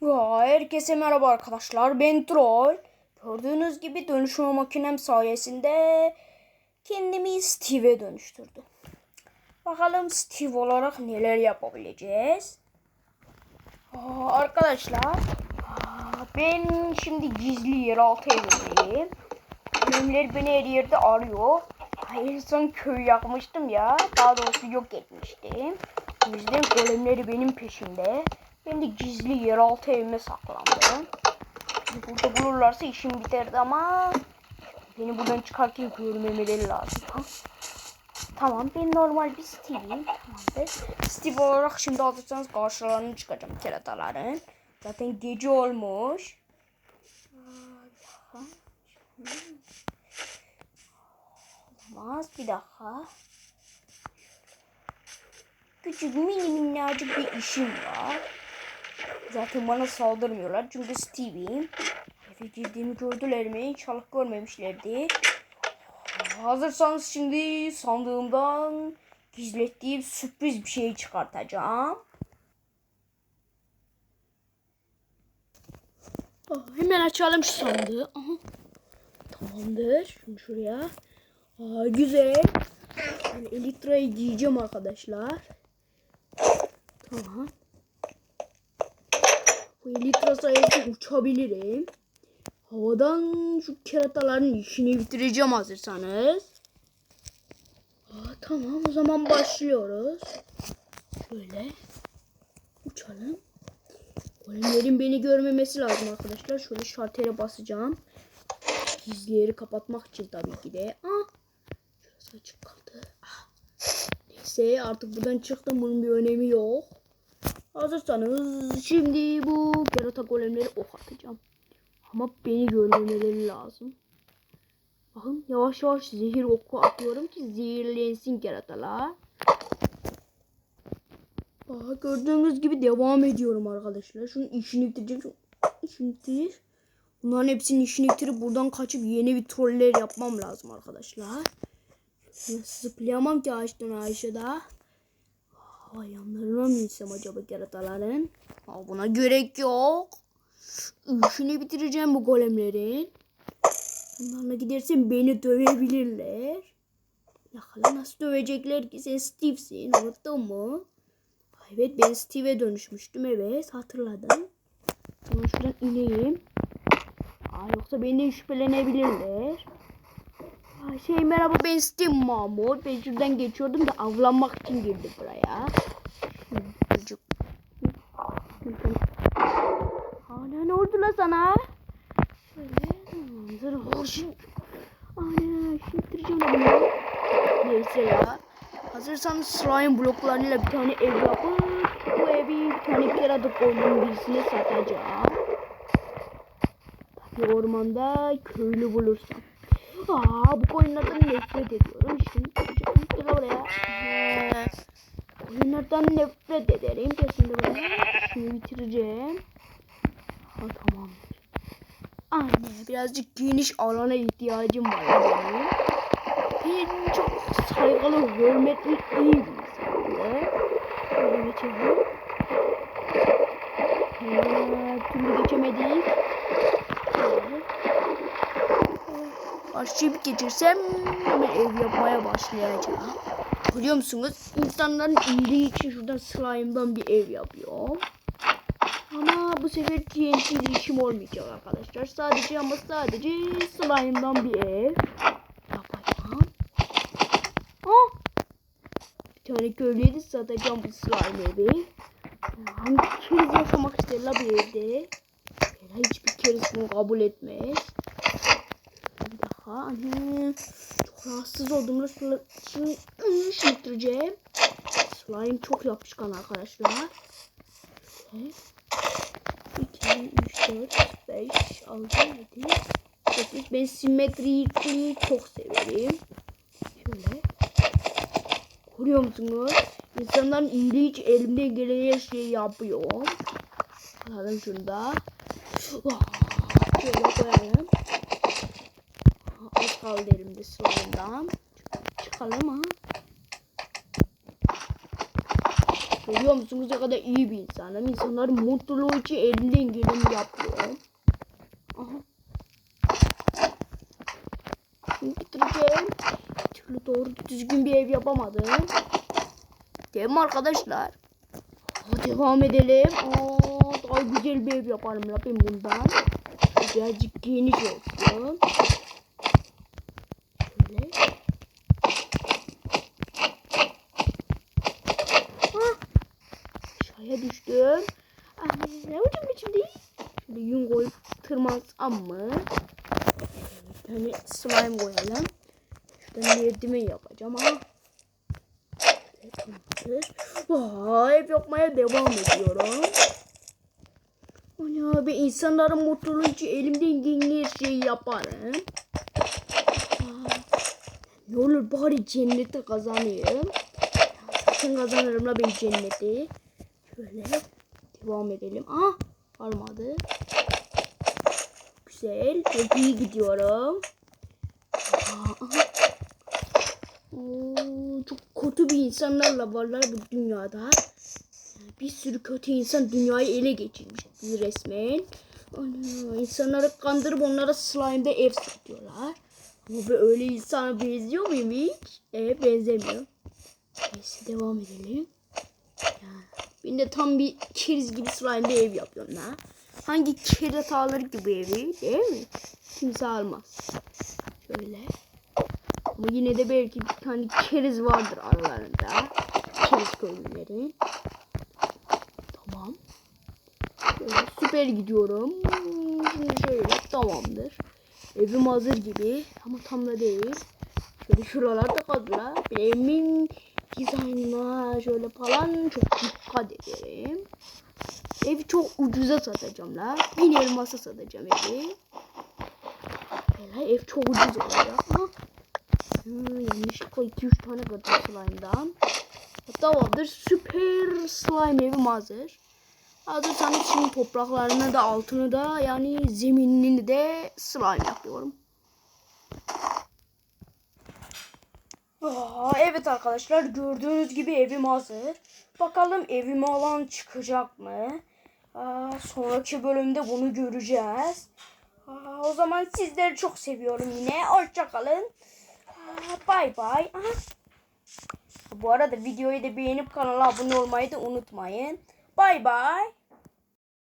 Ya, herkese merhaba arkadaşlar. Ben Troll. Gördüğünüz gibi dönüşüm makinem sayesinde kendimi Steve'e dönüştürdüm. Bakalım Steve olarak neler yapabileceğiz. Aa, arkadaşlar aa, ben şimdi gizli yeraltı evindeyim. Ölümler beni her yerde arıyor. En son köy yakmıştım ya. Daha doğrusu yok etmiştim. O yüzden golemleri benim peşimde. Ben de gizli yeraltı evime saklandım. Burada bulurlarsa işim biterdi ama beni buradan çıkarken görmemeleri lazım. Ha? Tamam ben normal bir Steve'yim. Tamamdır. Steve olarak şimdi alırsanız karşılarına çıkacağım kerataların. Zaten gece olmuş. Olamaz bir dakika. Küçük mini minnacık bir işim var. Zaten bana saldırmıyorlar çünkü Stevie'yim. Girdiğimi gördüler mi? İnşallah görmemişlerdi. Hazırsanız şimdi sandığımdan gizlettiğim sürpriz bir şey çıkartacağım. Ah, Hemen açalım şu sandığı. Aha. Tamamdır. Şunu şuraya. Aa, güzel. Yani Elitra'yı giyeceğim arkadaşlar. Tamam. Bu Elitra sayesinde uçabilirim. Havadan şu kerataların işini bitireceğim hazırsanız. Aa, tamam o zaman başlıyoruz. Şöyle uçalım. Golemlerin beni görmemesi lazım arkadaşlar. Şöyle şaltere basacağım. Gizli yeri kapatmak için tabii ki de. Aa, şurası açık kaldı. Ah. Neyse artık buradan çıktım. Bunun bir önemi yok. Hazırsanız şimdi bu kerata golemleri ok atacağım. Ama beni görmemeleri lazım. Bakın yavaş yavaş zehir oku atıyorum ki zehirlensin keratalar. Aa, gördüğünüz gibi devam ediyorum arkadaşlar. Şunun işini bitireceğim. Şunun işini bitir. Bunların hepsinin işini bitirip buradan kaçıp yeni bir troller yapmam lazım arkadaşlar. Zıplayamam ki ağaçtan ağaça da. Aa, yanlarına mı insem acaba kerataların? Aa, buna gerek yok. İşini bitireceğim bu golemlerin. Bunlarla gidersem beni dövebilirler. Yakala nasıl dövecekler ki sen Steve'sin unuttun mu? Evet ben Steve'e dönüşmüştüm evet hatırladım. Sonra şuradan ineyim. Aa, yoksa benden şüphelenebilirler. Şey merhaba ben Steve Mahmut. Ben şuradan geçiyordum da avlanmak için girdim buraya. Çocuk. Ana ne oldu la sana? Şöyle tamamdır. Şimdi. Ana şimdi bunu. Neyse ya. Hazırsanız slime bloklarıyla bir tane ev yapıp bu evi bir tane pirata koyduğum birisine satacağım. Tabii ormanda köylü bulursam. Aa bu koyunlardan nefret ediyorum. Şimdi buraya. Ee, Koyunlardan nefret ederim. Kesin de böyle. Şunu bitireceğim. Ha tamam. Anne birazcık geniş alana ihtiyacım var benim. Ben çok saygılı, hürmetli, iyi bir. Şöyle geçelim. Evet, türlü geçemedik. Şöyle. Bir geçirsem hemen ev yapmaya başlayacağım. Biliyor musunuz? İnsanların iyiliği için şuradan slime'dan bir ev yapıyorum. Ama bu sefer TNT işim olmayacak arkadaşlar. Sadece ama sadece slime'dan bir ev yapacağım. Ah! Bir tane köylüye de satacağım bu slime evi. Hangi keriz yaşamak ister la bir evde? Hiçbir keriz kabul etmez. Bir dakika. Anne. Çok rahatsız oldum. Şimdi şişirteceğim. Slime çok yapışkan arkadaşlar. Evet. 2, 3, 4, 5, 6, 7, 8. Ben simetriyi çok severim. Şöyle. Görüyor musunuz? İnsanların iyiliği için elimden gelen her şeyi yapıyorum. Alalım şunu da. Şöyle koyalım. Kaldı elimde slime'dan. Çıkalım ha. Görüyor musunuz ne kadar iyi bir insanım. İnsanların mutluluğu için elinden geleni yapıyorum. Aha. Şimdi bitireceğim. Şöyle doğru düzgün bir ev yapamadım. Değil mi arkadaşlar? Aa, devam edelim. Aa, daha güzel bir ev yaparım la ben bundan. Birazcık geniş olsun. Mı? Bir tane slime koyalım. Şuradan merdiven yapacağım ama. Aa, ev yapmaya devam ediyorum. Ana be insanların mutluluğu için elimden gelen her şeyi yaparım. Ne olur bari cenneti kazanayım. Sakın kazanırım la ben cenneti. Şöyle devam edelim. Ah olmadı. Güzel. Çok iyi gidiyorum. Oo, çok kötü bir insanlarla varlar bu dünyada. Bir sürü kötü insan dünyayı ele geçirmiş resmen. Ana, kandırıp onlara slime'da ev satıyorlar. Ama öyle insana benziyor muyum hiç? E benzemiyor. Neyse devam edelim. Ya, ben de tam bir keriz gibi slime'da ev yapıyorum ha. Hangi kerat alır ki bu evi değil mi? Kimse almaz. Şöyle. Ama yine de belki bir tane keriz vardır aralarında. Keriz köylüleri. Tamam. Şöyle süper gidiyorum. Şimdi şöyle tamamdır. Evim hazır gibi ama tam da değil. Şöyle şuralarda kaldılar. Evimin dizaynına şöyle falan çok dikkat ederim. Evi çok ucuza satacağım la. Bin elmasa satacağım evi. Böyle ev çok ucuz olacak. Hmm, yanlışlıkla 2-3 tane kırdım slime'dan. Tamamdır. Süper slime evim hazır. Hazırsanız şimdi topraklarını da altını da yani zeminini de slime yapıyorum. Aa, evet arkadaşlar gördüğünüz gibi evim hazır. Bakalım evime alan çıkacak mı? Aa, sonraki bölümde bunu göreceğiz. Aa, o zaman sizleri çok seviyorum yine. Hoşçakalın. Bay bay. Bu arada videoyu da beğenip kanala abone olmayı da unutmayın. Bay bay.